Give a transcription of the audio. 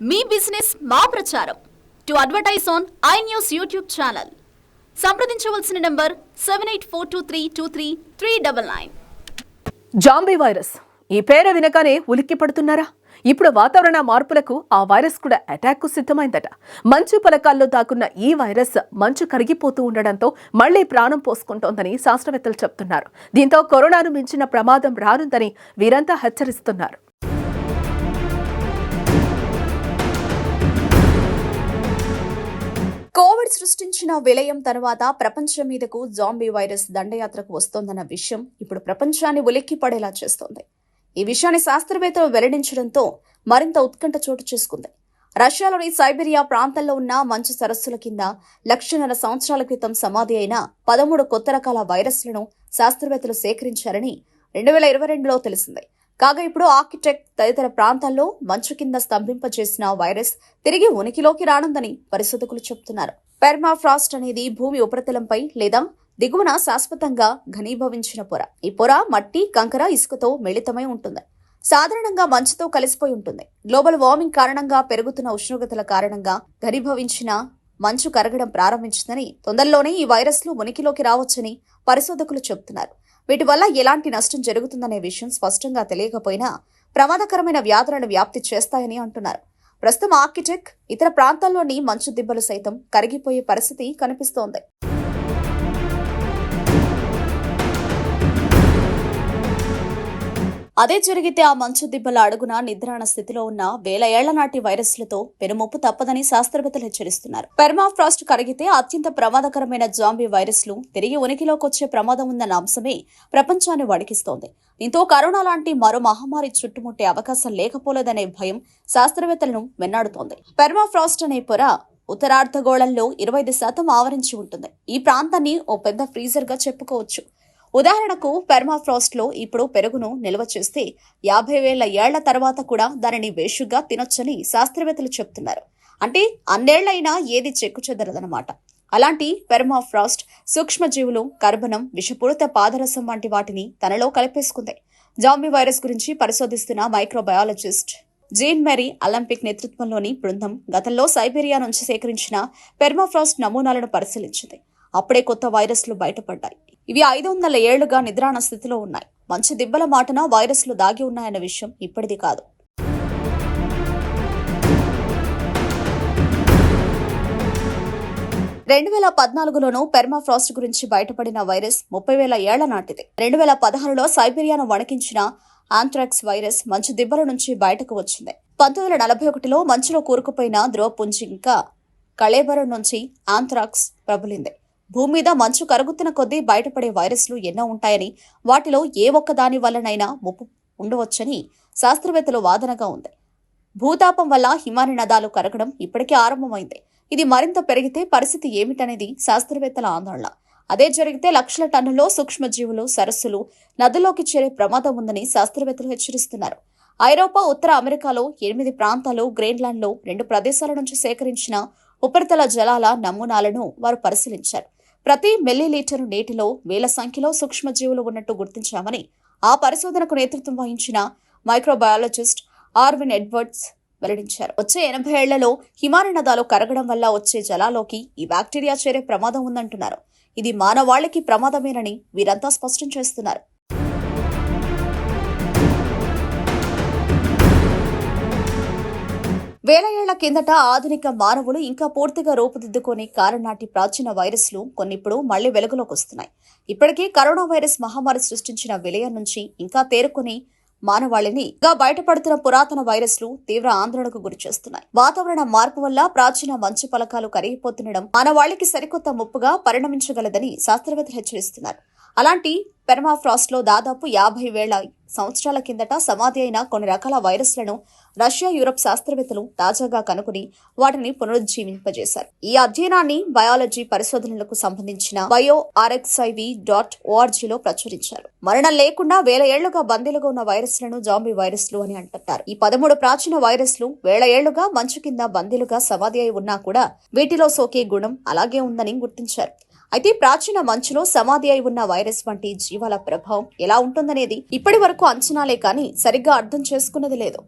మీ business మా ప్రచారం. To advertise on I news YouTube channel. సంప్రదించవలసిన number seven eight four two three two three three double nine zombie virus. ఈ పేరు వినగానే ఉలిక్కి పడుతున్నారా? ఇప్పుడు వాతావరణ మార్పులకు ఆ వైరస్ కూడా అటాక్కు సిద్ధమైందట. మంచు పలకాల్లో దాకున్న ఈ వైరస్ మంచు కరిగిపోతూ ఉండడంతో మళ్ళీ ప్రాణం పోసుకుంటోందని శాస్త్రవేత్తలు చెప్తున్నారు. దీంతో కరోనాను మించిన ప్రమాదం రానుందని వీరంతా హెచ్చరిస్తున్నారు. కోవిడ్ సృష్టించిన విలయం తర్వాత ప్రపంచం మీదకు జాంబీ వైరస్ దండయాత్రకు వస్తోందన్న విషయం ఇప్పుడు ప్రపంచాన్ని ఉలిక్కి పడేలా చేస్తోంది. ఈ విషయాన్ని శాస్త్రవేత్తలు వెల్లడించడంతో మరింత ఉత్కంఠ చోటు చేసుకుంది. రష్యాలోని సైబీరియా ప్రాంతంలో ఉన్న మంచు సరస్సుల కింద లక్షన్నర సంవత్సరాల క్రితం సమాధి అయిన పదమూడు కొత్త రకాల వైరస్లను శాస్త్రవేత్తలు సేకరించారని రెండు వేల ఇరవై రెండులో తెలిసింది. కాగా ఇప్పుడు ఆర్కిటెక్ట్ తదితర ప్రాంతాల్లో మంచు కింద స్తంభింపచేసిన వైరస్ తిరిగి ఉనికిలోకి రానుందని పరిశోధకులు చెబుతున్నారు. పెర్మాఫ్రాస్ట్ అనేది భూమి ఉపరితలంపై లేదా దిగువన శాశ్వతంగా ఘనీభవించిన పొర. ఈ పొర మట్టి కంకర ఇసుకతో మిళితమై ఉంటుంది. సాధారణంగా మంచుతో కలిసిపోయి ఉంటుంది. గ్లోబల్ వార్మింగ్ కారణంగా పెరుగుతున్న ఉష్ణోగ్రతల కారణంగా ఘనీభవించిన మంచు కరగడం ప్రారంభించిందని తొందరలోనే ఈ వైరస్లు ఉనికిలోకి రావచ్చని పరిశోధకులు చెబుతున్నారు. వీటి వల్ల ఎలాంటి నష్టం జరుగుతుందనే విషయం స్పష్టంగా తెలియకపోయినా ప్రమాదకరమైన వ్యాధులను వ్యాప్తి చేస్తాయని అంటున్నారు. ప్రస్తుతం ఆర్కిటెక్ ఇతర ప్రాంతాల్లోని మంచు దిబ్బలు సైతం కరిగిపోయే పరిస్థితి కనిపిస్తోంది. అదే జరిగితే ఆ మంచు దిబ్బల అడుగున నిద్రాణ స్థితిలో ఉన్న వేల ఏళ్ళ నాటి వైరస్లతో పెనుముప్పు తప్పదని శాస్త్రవేత్తలు హెచ్చరిస్తున్నారు. పెర్మాఫ్రాస్ట్ కరిగితే అత్యంత ప్రమాదకరమైన జాంబీ వైరస్లు తిరిగి ఉనికిలోకి వచ్చే ప్రమాదం ఉందన్న అంశమే ప్రపంచాన్ని వణికిస్తోంది. దీంతో కరోనా లాంటి మరో మహమ్మారి చుట్టుముట్టే అవకాశం లేకపోలేదనే భయం శాస్త్రవేత్తలను వెన్నాడుతోంది. పెర్మాఫ్రాస్ట్ అనే పొర ఉత్తరార్ధగోళంలో ఇరవై ఐదు శాతం ఆవరించి ఉంటుంది. ఈ ప్రాంతాన్ని ఓ పెద్ద ఫ్రీజర్గా చెప్పుకోవచ్చు. ఉదాహరణకు పెర్మాఫ్రాస్ట్లో ఇప్పుడు పెరుగును నిల్వ చేస్తే యాభై వేల ఏళ్ళ తర్వాత కూడా దానిని వేషుగా తినొచ్చని శాస్త్రవేత్తలు చెప్తున్నారు. అంటే అన్నేళ్ళైనా ఏది చెక్కు చెదరదనమాట అలాంటి పెర్మాఫ్రాస్ట్ సూక్ష్మజీవులు కర్బనం విషపూరిత పాదరసం వంటి వాటిని తనలో కలిపేసుకుంది. జాంబీ వైరస్ గురించి పరిశోధిస్తున్న మైక్రోబయాలజిస్ట్ జీన్ మెరీ ఒలింపిక్ నేతృత్వంలోని బృందం గతంలో సైబీరియా నుంచి సేకరించిన పెర్మాఫ్రాస్ట్ నమూనాలను పరిశీలించింది. అప్పుడే కొత్త వైరస్లు బయటపడ్డాయి. ఇవి ఐదు వందల ఏళ్ళుగా నిద్రాణ స్థితిలో ఉన్నాయి. మంచి దిబ్బల మాటన వైరస్లు దాగి ఉన్నాయన్న విషయం ఇప్పటిది కాదు. రెండు వేల పద్నాలుగులోనూ పెర్మాఫ్రాస్ట్ గురించి బయటపడిన వైరస్ ముప్పై వేల ఏళ్ళ నాటిది. రెండు వేల పదహారులో సైబీరియాను వణికించిన ఆంథ్రాక్స్ వైరస్ మంచు దిబ్బల నుంచి బయటకు వచ్చింది. పంతొమ్మిది వందల నలభై ఒకటిలో మంచులో కూరుకుపోయిన ధ్రువపుంజి ఇంకా కళేబరం నుంచి ఆంథ్రాక్స్ ప్రబలింది. భూమి మీద మంచు కరుగుతున్న కొద్దీ బయటపడే వైరస్లు ఎన్నో ఉంటాయని వాటిలో ఏ ఒక్క దాని వల్లనైనా ముప్పు ఉండవచ్చని శాస్త్రవేత్తల వాదనగా ఉంది. భూతాపం వల్ల హిమాని నదాలు కరగడం ఇప్పటికే ఆరంభమైంది. ఇది మరింత పెరిగితే పరిస్థితి ఏమిటనేది శాస్త్రవేత్తల ఆందోళన. అదే జరిగితే లక్షల టన్నుల్లో సూక్ష్మజీవులు సరస్సులు నదిలోకి చేరే ప్రమాదం ఉందని శాస్త్రవేత్తలు హెచ్చరిస్తున్నారు. ఐరోపా ఉత్తర అమెరికాలో ఎనిమిది ప్రాంతాలు గ్రీన్లాండ్లో రెండు ప్రదేశాల నుంచి సేకరించిన ఉపరితల జలాల నమూనాలను వారు పరిశీలించారు. ప్రతి మిల్లీలీటరు నీటిలో వేల సంఖ్యలో సూక్ష్మజీవులు ఉన్నట్టు గుర్తించామని ఆ పరిశోధనకు నేతృత్వం వహించిన మైక్రోబయాలజిస్ట్ ఆర్విన్ ఎడ్వర్డ్స్ వెల్లడించారు. వచ్చే ఎనభై ఏళ్ళలో హిమాని నదాలు కరగడం వల్ల వచ్చే జలాలోకి ఈ బ్యాక్టీరియా చేరే ప్రమాదం ఉందంటున్నారు. ఇది మానవాళికి ప్రమాదమేనని వీరంతా స్పష్టం చేస్తున్నారు. వేల ఏళ్ళ కిందట ఆధునిక మానవులు ఇంకా పూర్తిగా రూపుదిద్దుకొని కారణాటి ప్రాచీన వైరస్లు కొన్నిప్పుడు మళ్ళీ వెలుగులోకి వస్తున్నాయి. ఇప్పటికే కరోనా వైరస్ మహమ్మారి సృష్టించిన విలయం నుంచి ఇంకా తేరుకుని మానవాళిని ఇంకా బయటపడుతున్న పురాతన వైరస్లు తీవ్ర ఆందోళనకు గురిచేస్తున్నాయి వాతావరణ మార్పు వల్ల ప్రాచీన మంచు పలకాలు కరిగిపోతుండడం మానవాళికి సరికొత్త ముప్పుగా పరిణమించగలదని శాస్త్రవేత్తలు హెచ్చరిస్తున్నారు. అలాంటి పెర్మాఫ్రాస్ట్లో దాదాపు యాభై వేల సంవత్సరాల కిందట సమాధి అయిన కొన్ని రకాల వైరస్లను రష్యా యూరప్ శాస్త్రవేత్తలు తాజాగా కనుగొని వాటిని పునరుజ్జీవింపజేశారు. ఈ అధ్యయనాన్ని బయాలజీ పరిశోధనలకు సంబంధించిన బయో ఆర్ఎక్స్ఐవి డాట్ ఓఆర్జీలో ప్రచురించారు. మరణం లేకుండా వేల ఏళ్ళుగా బందీలుగా ఉన్న వైరస్లను జాంబీ వైరస్లు అని అంటారు ఈ పదమూడు ప్రాచీన వైరస్లు వేల ఏళ్ళుగా మంచు కింద బందీలుగా సమాధి అయి ఉన్నా కూడా వీటిలో సోకే గుణం అలాగే ఉందని గుర్తించారు. అయితే ప్రాచీన మంచులో సమాధి అయి ఉన్న వైరస్ వంటి జీవాల ప్రభావం ఎలా ఉంటుందనేది ఇప్పటి వరకు అంచనాలే కానీ సరిగ్గా అర్థం చేసుకున్నది లేదు.